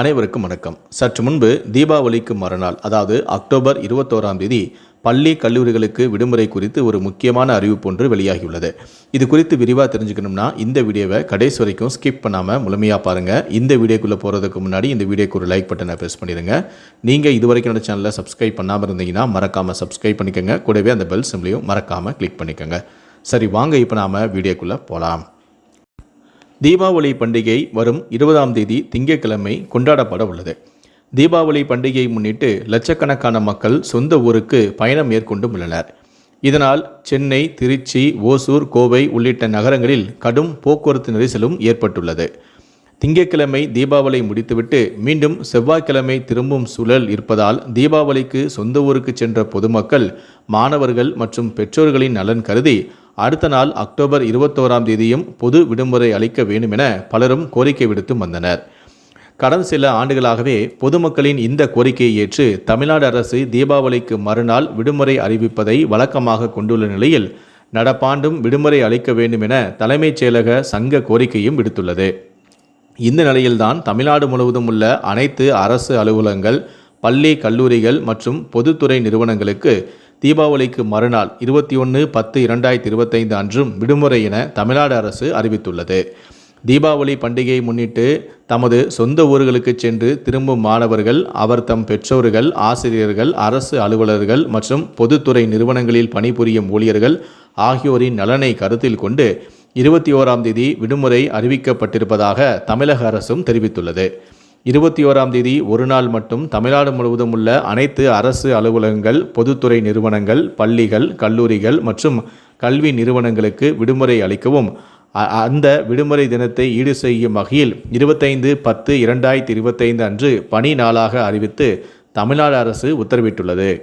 அனைவருக்கும் வணக்கம். சற்று முன்பு தீபாவளிக்கு மறுநாள் அதாவது அக்டோபர் இருபத்தோராம் தேதி பள்ளி கல்லூரிகளுக்கு விடுமுறை குறித்து ஒரு முக்கியமான அறிவிப்பு ஒன்று வெளியாகியுள்ளது. இது குறித்து விரிவாக தெரிஞ்சுக்கணும்னா இந்த வீடியோவை கடைசி வரைக்கும் ஸ்கிப் பண்ணாமல் முழுமையாக பாருங்கள் இந்த வீடியோக்குள்ளே போகிறதுக்கு முன்னாடி இந்த வீடியோக்கு ஒரு லைக் பட்டனை ப்ரெஸ் பண்ணிடுங்க. நீங்கள் இது வரைக்கும் என்னோட சேனலை சப்ஸ்கிரைப் பண்ணாமல் இருந்தீங்கன்னா மறக்காமல் சப்ஸ்கிரைப் பண்ணிக்கோங்க. கூடவே அந்த பெல் சிம்லையும் மறக்காமல் கிளிக் பண்ணிக்கோங்க. சரி வாங்க இப்போ நாம் வீடியோக்குள்ளே போகலாம் தீபாவளி பண்டிகை வரும் இருபதாம் தேதி திங்கட்கிழமை கொண்டாடப்பட உள்ளது. தீபாவளி பண்டிகையை முன்னிட்டு லட்சக்கணக்கான மக்கள் சொந்த ஊருக்கு பயணம் மேற்கொண்டும் உள்ளனர். இதனால் சென்னை திருச்சி ஓசூர் கோவை உள்ளிட்ட நகரங்களில் கடும் போக்குவரத்து நெரிசலும் ஏற்பட்டுள்ளது. திங்கட்கிழமை தீபாவளி முடித்துவிட்டு மீண்டும் செவ்வாய்க்கிழமை திரும்பும் சூழல் இருப்பதால் தீபாவளிக்கு சொந்த ஊருக்கு சென்ற பொதுமக்கள் மாணவர்கள் மற்றும் பெற்றோர்களின் நலன் கருதி அடுத்த நாள் அக்டோபர் இருபத்தோராம் தேதியும் பொது விடுமுறை அளிக்க வேண்டும் என பலரும் கோரிக்கை விடுத்து வந்தனர். கடந்த சில ஆண்டுகளாகவே பொதுமக்களின் இந்த கோரிக்கையை ஏற்று தமிழ்நாடு அரசு தீபாவளிக்கு மறுநாள் விடுமுறை அறிவிப்பதை வழக்கமாக கொண்டுள்ள நிலையில் நடப்பாண்டும் விடுமுறை அளிக்க வேண்டும் என தலைமைச் செயலக சங்க கோரிக்கையும் விடுத்துள்ளது. இந்த நிலையில்தான் தமிழ்நாடு முழுவதும் உள்ள அனைத்து அரசு அலுவலகங்கள் பள்ளி கல்லூரிகள் மற்றும் பொதுத்துறை நிறுவனங்களுக்கு தீபாவளிக்கு மறுநாள் இருபத்தி ஒன்று பத்து இரண்டாயிரத்தி இருபத்தைந்து அன்றும் விடுமுறை என தமிழ்நாடு அரசு அறிவித்துள்ளது. தீபாவளி பண்டிகையை முன்னிட்டு தமது சொந்த ஊர்களுக்கு சென்று திரும்பும் மாணவர்கள் அவர் தம் பெற்றோர்கள் ஆசிரியர்கள் அரசு அலுவலர்கள் மற்றும் பொதுத்துறை நிறுவனங்களில் பணிபுரியும் ஊழியர்கள் ஆகியோரின் நலனை கருத்தில் கொண்டு இருபத்தி ஓராம் தேதி விடுமுறை அறிவிக்கப்பட்டிருப்பதாக தமிழக அரசும் தெரிவித்துள்ளது. இருபத்தி ஓராம் தேதி ஒரு நாள் மட்டும் தமிழ்நாடு முழுவதும் உள்ள அனைத்து அரசு அலுவலகங்கள் பொதுத்துறை நிறுவனங்கள் பள்ளிகள் கல்லூரிகள் மற்றும் கல்வி நிறுவனங்களுக்கு விடுமுறை அளிக்கவும். அ- அந்த விடுமுறை தினத்தை ஈடு செய்யும் வகையில் இருபத்தைந்து பத்து இரண்டாயிரத்தி இருபத்தைந்து அன்று பணி நாளாக அறிவித்து தமிழ்நாடு அரசு உத்தரவிட்டுள்ளது.